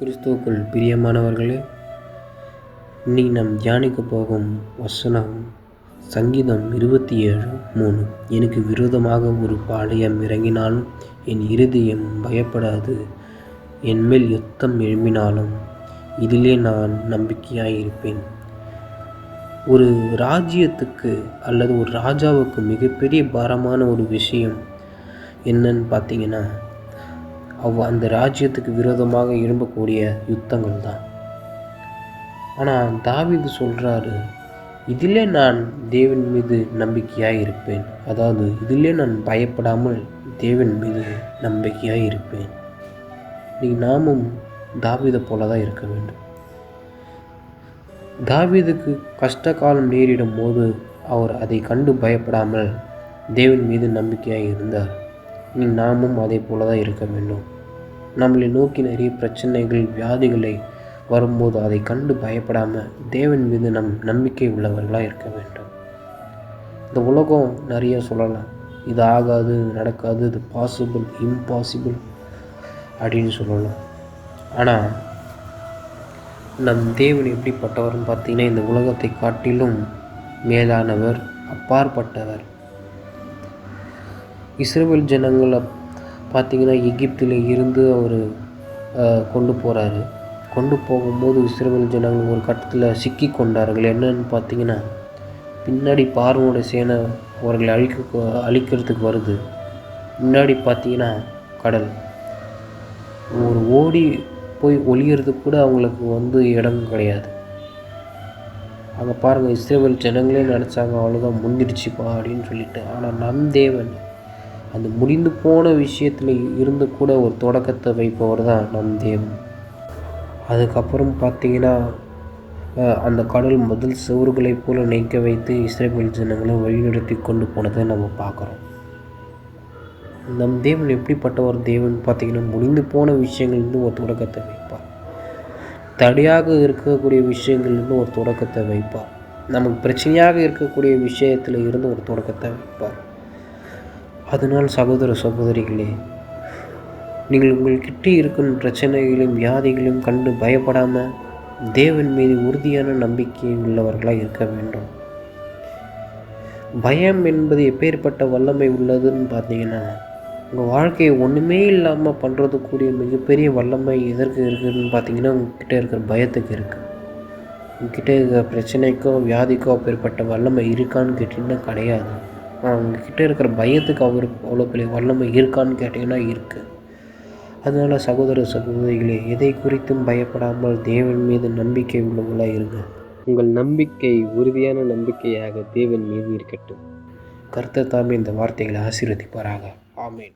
கிறிஸ்துவுக்குள் பிரியமானவர்களே இன்னைக்கு நாம் தியானிக்க போகும் வசனம் சங்கீதம் இருபத்தி ஏழு மூணு. எனக்கு விரோதமாக ஒரு பாளையம் இறங்கினாலும் என் இருதயம் பயப்படாது. என் மேல் யுத்தம் எழும்பினாலும் இதிலே நான் நம்பிக்கையாக இருப்பேன் ஒரு ராஜ்யத்துக்கு அல்லது ஒரு ராஜாவுக்கு மிகப்பெரிய பாரமான ஒரு விஷயம் என்னன்னு பார்த்தீங்கன்னா அவ் அந்த ராஜ்யத்துக்கு விரோதமாக எழும்பக்கூடிய யுத்தங்கள் தான் ஆனால் தாவிது சொல்கிறாரு இதிலே நான் தேவன் மீது நம்பிக்கையாக இருப்பேன் அதாவது இதிலே நான் பயப்படாமல் தேவன் மீது நம்பிக்கையாக இருப்பேன் நீ நாமும் தாவிதை போல தான் இருக்க வேண்டும். தாவிதுக்கு கஷ்ட காலம் நேரிடும் போது அவர் அதை கண்டு பயப்படாமல் தேவன் மீது நம்பிக்கையாக இருந்தார் நீ நாமும் அதே போல தான் இருக்க வேண்டும். நம்மளை நோக்கி நிறைய பிரச்சனைகள் வியாதிகளை வரும்போது அதை கண்டு பயப்படாமல் தேவன் மீது நம் நம்பிக்கை உள்ளவர்களாக இருக்க வேண்டும். இந்த உலகம் நிறைய சொல்லலாம். இது ஆகாது நடக்காது இது பாசிபிள் இம்பாசிபிள் அப்படின்னு சொல்லலாம். ஆனால் நம் தேவன் எப்படிப்பட்டவர்னு பார்த்தீங்கன்னா இந்த உலகத்தை காட்டிலும் மேலானவர் அப்பாற்பட்டவர். இஸ்ரேல் ஜனங்களை பார்த்திங்கன்னா எகிப்தில் இருந்து அவர் கொண்டு போகிறாரு கொண்டு போகும்போது இஸ்ரேல் ஜனங்கள் ஒரு கட்டத்தில் சிக்கி கொண்டார்கள். என்னன்னு பார்த்தீங்கன்னா பின்னாடி பார்வோட சேனை அவர்களை அழிக்க அழிக்கிறதுக்கு வருது. முன்னாடி பார்த்தீங்கன்னா கடல். ஒரு ஓடி போய் ஒளியறதுக்கு கூட அவங்களுக்கு வந்து இடம் கிடையாது. அங்கே பாருங்கள் இஸ்ரேல் ஜனங்களே நினச்சாங்க அவ்வளோதான் முந்திடுச்சுப்பா அப்படின்னு சொல்லிட்டு. ஆனால் நம் தேவன் அந்த முடிந்து போன விஷயத்தில் இருந்து கூட ஒரு தொடக்கத்தை வைப்பவர் தான் நம் தேவன். அதுக்கப்புறம் பார்த்தீங்கன்னா அந்த கடல் முதல் சுவர்களைப் போல நீக்க வைத்து இஸ்ரேல் ஜனங்களை வழிநடத்தி கொண்டு போனதை நம்ம பார்க்குறோம். நம் தேவன் எப்படிப்பட்ட ஒரு தேவன் பார்த்தீங்கன்னா முடிந்து போன விஷயங்கள்லேருந்து ஒரு தொடக்கத்தை வைப்பார். தடையாக இருக்கக்கூடிய விஷயங்கள்லேருந்து ஒரு தொடக்கத்தை வைப்பார். நமக்கு பிரச்சனையாக இருக்கக்கூடிய விஷயத்தில் இருந்து ஒரு தொடக்கத்தை வைப்பார். அதனால் சகோதர சகோதரிகளே நீங்கள் உங்கள்கிட்ட இருக்கும் பிரச்சனைகளையும் வியாதிகளையும் கண்டு பயப்படாமல் தேவன் மீது உறுதியான நம்பிக்கை உள்ளவர்களாக இருக்க வேண்டும். பயம் என்பது எப்பேற்பட்ட வல்லமை உள்ளதுன்னு பார்த்தீங்கன்னா உங்கள் வாழ்க்கையை ஒன்றுமே இல்லாமல் பண்ணுறதுக்கூடிய மிகப்பெரிய வல்லமை எதற்கு இருக்குதுன்னு பார்த்தீங்கன்னா உங்ககிட்ட இருக்கிற பயத்துக்கு இருக்குது உங்ககிட்ட இருக்கிற பிரச்சனைக்கோ வியாதிக்கோ அப்பேற்பட்ட வல்லமை இருக்கான்னு கேட்டிங்கன்னா கிடையாது. அவங்கக்கிட்ட இருக்கிற பயத்துக்கு அவர் அவ்வளோ பெரிய வல்லமை இருக்கான்னு கேட்டிங்கன்னா இருக்குது அதனால் சகோதர சகோதரிகளே எதை குறித்தும் பயப்படாமல் தேவன் மீது நம்பிக்கை உள்ளவங்களாக இருங்க. உங்கள் நம்பிக்கை உறுதியான நம்பிக்கையாக தேவன் மீது இருக்கட்டும். கர்த்தர் தாமே இந்த வார்த்தைகளை ஆசீர்வதிப்பாராக. ஆமேன்.